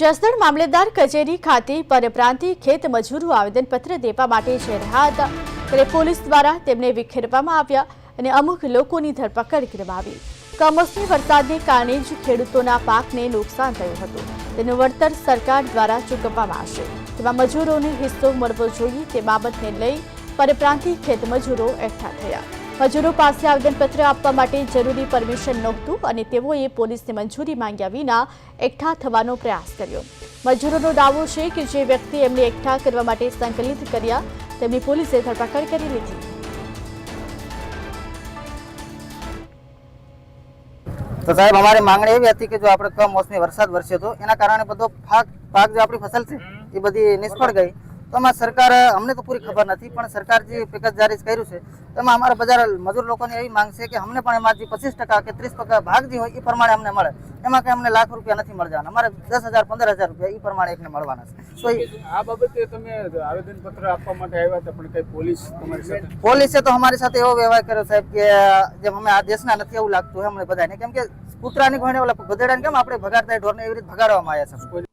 જસદણ મામલેદાર કચેરી ખાતે પરપ્રાંતિય ખેત મજૂરો આવેદનપત્ર દેવા માટે જઈ રહ્યા હતા. ત્યારે પોલીસ દ્વારા તેમને વિખેરવામાં આવ્યા અને અમુક લોકોની ધરપકડ કરવામાં આવી. કમોસમી વરસાદને કારણે જ ખેડૂતોના પાકને નુકસાન થયું હતું. તેનું વળતર સરકાર દ્વારા ચૂકવવામાં આવશે. તેમાં મજૂરોને હિસ્સો મળવો જોઈએ તે બાબતને લઈ પરપ્રાંતિય ખેત મજૂરો એકઠા થયા. મજૂરો પાસે આવેદનપત્ર આપવા માટે જરૂરી પરમિશન નહોતું અને તેઓએ પોલીસની મંજૂરી માંગ્યા વિના એકઠા થવાનો પ્રયાસ કર્યો. મજૂરોનો દાવો છે કે જે વ્યક્તિ એમને એકઠા કરવા માટે સંકલિત કર્યા, તેમની પોલીસે ધરપકડ કરી લીધી. તો સાહેબ, અમારી માંગણી એવી હતી કે જો આપણે કમોસમી વરસાદ વરસ્યો હતો એના કારણે બધો પાક પાક, જે આપણી ફસલ છે, એ બધી નિષ્ફળ ગઈ. તો આમાં સરકાર અમને તો પૂરી ખબર નથી પણ સરકાર જે પેકેજ જારી કર્યું છે તેમાં અમારા બજાર મજૂર લોકોની એવી માંગ છે કે અમને પણ એમાં જે પચીસ ટકા કે ત્રીસ ટકા ભાગ જે હોય એ પ્રમાણે અમને મળે. એમાં કંઈ અમને લાખ રૂપિયા નથી મળવાના. અમારે દસ હજાર પંદર હજાર રૂપિયા એ પ્રમાણે એકને મળવાના છે. તો આ બાબતે તમે આવેદન પત્ર આપવા માટે આવ્યા હતા પણ કઈ પોલીસ તમારી સાથે પોલીસે તો અમારી સાથે એવો વ્યવહાર કર્યો સાહેબ કે જેમ અમે આ દેશના નથી એવું લાગતું અમને બધાને. કેમ કે કૂતરાની ઘોડે ઓલા ગધેડાને કેમ આપણે ભગાડતા હોય ઢોરને એવી રીતે ભગાડવામાં આવ્યા છે.